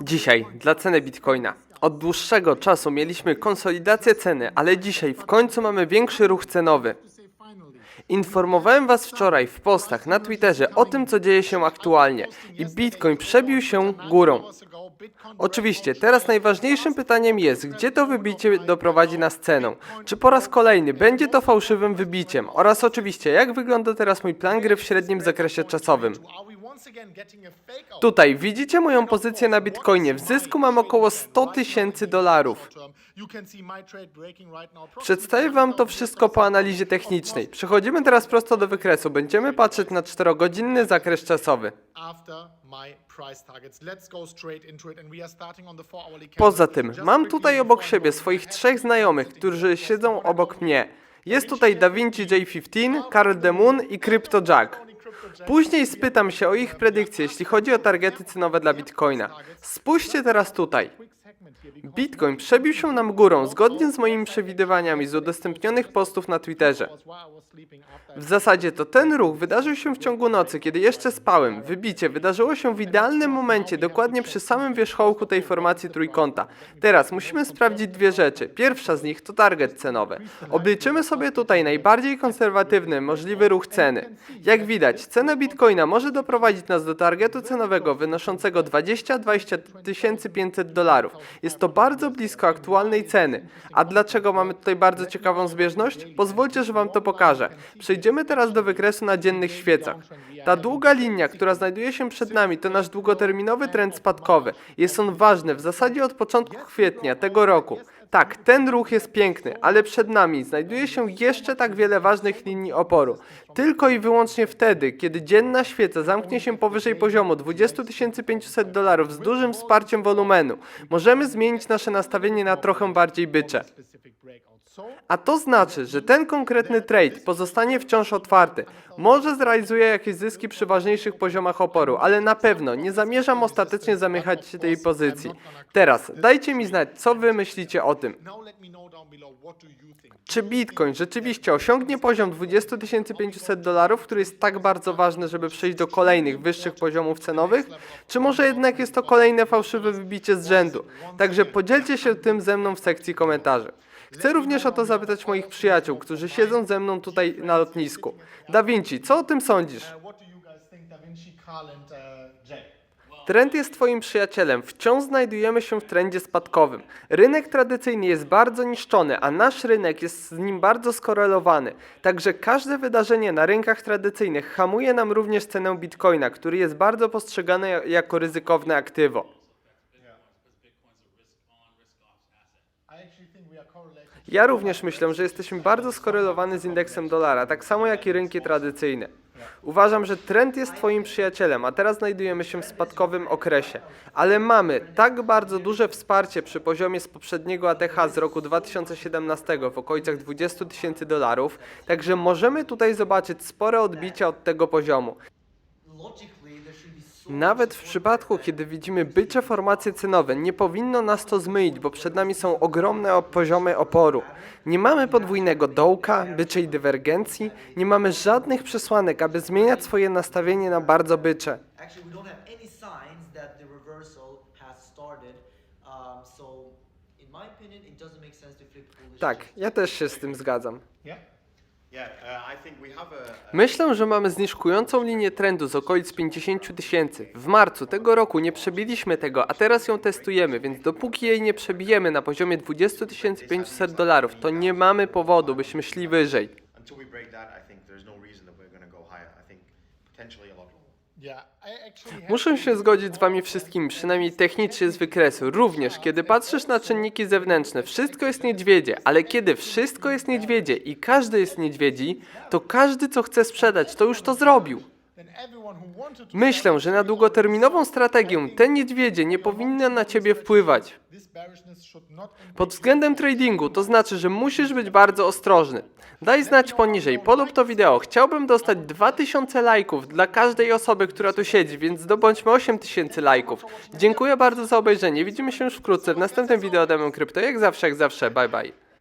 Dzisiaj dla ceny bitcoina. Od dłuższego czasu mieliśmy konsolidację ceny, ale dzisiaj w końcu mamy większy ruch cenowy. Informowałem Was wczoraj w postach na Twitterze o tym, co dzieje się aktualnie i Bitcoin przebił się górą. Oczywiście, teraz najważniejszym pytaniem jest, gdzie to wybicie doprowadzi nas ceną? Czy po raz kolejny będzie to fałszywym wybiciem? Oraz oczywiście, jak wygląda teraz mój plan gry w średnim zakresie czasowym? Tutaj widzicie moją pozycję na Bitcoinie. W zysku mam około 100 tysięcy dolarów. Przedstawię Wam to wszystko po analizie technicznej. Przechodzimy teraz prosto do wykresu. Będziemy patrzeć na 4-godzinny zakres czasowy. Poza tym, mam tutaj obok siebie swoich trzech znajomych, którzy siedzą obok mnie. Jest tutaj DaVinci J15, Karl Demun i Crypto Jack. Później spytam się o ich predykcje, jeśli chodzi o targety cenowe dla Bitcoina. Spójrzcie teraz tutaj. Bitcoin przebił się nam górą zgodnie z moimi przewidywaniami z udostępnionych postów na Twitterze. W zasadzie to ten ruch wydarzył się w ciągu nocy, kiedy jeszcze spałem. Wybicie wydarzyło się w idealnym momencie, dokładnie przy samym wierzchołku tej formacji trójkąta. Teraz musimy sprawdzić dwie rzeczy. Pierwsza z nich to target cenowy. Obliczymy sobie tutaj najbardziej konserwatywny możliwy ruch ceny. Jak widać, cena bitcoina może doprowadzić nas do targetu cenowego wynoszącego 20-20 500 dolarów. Jest to bardzo blisko aktualnej ceny. A dlaczego mamy tutaj bardzo ciekawą zbieżność? Pozwólcie, że Wam to pokażę. Przejdziemy teraz do wykresu na dziennych świecach. Ta długa linia, która znajduje się przed nami, to nasz długoterminowy trend spadkowy. Jest on ważny w zasadzie od początku kwietnia tego roku. Tak, ten ruch jest piękny, ale przed nami znajduje się jeszcze tak wiele ważnych linii oporu. Tylko i wyłącznie wtedy, kiedy dzienna świeca zamknie się powyżej poziomu 20 500 dolarów z dużym wsparciem wolumenu, możemy zmienić nasze nastawienie na trochę bardziej bycze. A to znaczy, że ten konkretny trade pozostanie wciąż otwarty. Może zrealizuje jakieś zyski przy ważniejszych poziomach oporu, ale na pewno nie zamierzam ostatecznie zamykać się tej pozycji. Teraz dajcie mi znać, co wy myślicie o tym. Czy Bitcoin rzeczywiście osiągnie poziom 20 500 dolarów, który jest tak bardzo ważny, żeby przejść do kolejnych wyższych poziomów cenowych? Czy może jednak jest to kolejne fałszywe wybicie z rzędu? Także podzielcie się tym ze mną w sekcji komentarzy. Chcę również o to zapytać moich przyjaciół, którzy siedzą ze mną tutaj na lotnisku. Da Vinci, co o tym sądzisz? Uh, Jay? Trend jest Twoim przyjacielem. Wciąż znajdujemy się w trendzie spadkowym. Rynek tradycyjny jest bardzo niszczony, a nasz rynek jest z nim bardzo skorelowany. Także każde wydarzenie na rynkach tradycyjnych hamuje nam również cenę bitcoina, który jest bardzo postrzegany ja- jako ryzykowne aktywo. I actually think we are correlated. Ja również myślę, że jesteśmy bardzo skorelowani z indeksem dolara, tak samo jak i rynki tradycyjne. Uważam, że trend jest Twoim przyjacielem, a teraz znajdujemy się w spadkowym okresie. Ale mamy tak bardzo duże wsparcie przy poziomie z poprzedniego ATH z roku 2017 w okolicach 20 tysięcy dolarów, także możemy tutaj zobaczyć spore odbicia od tego poziomu. Nawet w przypadku, kiedy widzimy bycze formacje cenowe, nie powinno nas to zmylić, bo przed nami są ogromne poziomy oporu. Nie mamy podwójnego dołka, byczej dywergencji, nie mamy żadnych przesłanek, aby zmieniać swoje nastawienie na bardzo bycze. um, Tak, ja też się z tym zgadzam. Myślę, że mamy zniżkującą linię trendu z okolic 50 tysięcy. W marcu tego roku nie przebiliśmy tego, a teraz ją testujemy, więc dopóki jej nie przebijemy na poziomie 20 500 dolarów, to nie mamy powodu, byśmy szli wyżej. until we break that, I think there's no reason that we're going to go higher. I think potentially a lot Muszę się zgodzić z Wami wszystkimi, przynajmniej technicznie z wykresu. Również, kiedy patrzysz na czynniki zewnętrzne, wszystko jest niedźwiedzie, ale kiedy wszystko jest niedźwiedzie i każdy jest niedźwiedzi, to każdy, co chce sprzedać, to już to zrobił. Myślę, że na długoterminową strategię te niedźwiedzie nie powinny na Ciebie wpływać. Pod względem tradingu to znaczy, że musisz być bardzo ostrożny. Daj znać poniżej, polub to wideo. Chciałbym dostać 2000 lajków dla każdej osoby, która tu siedzi, więc zdobądźmy 8000 lajków. Dziękuję bardzo za obejrzenie. Widzimy się już wkrótce w następnym wideo Demon Krypto. Jak zawsze, jak zawsze. Bye bye.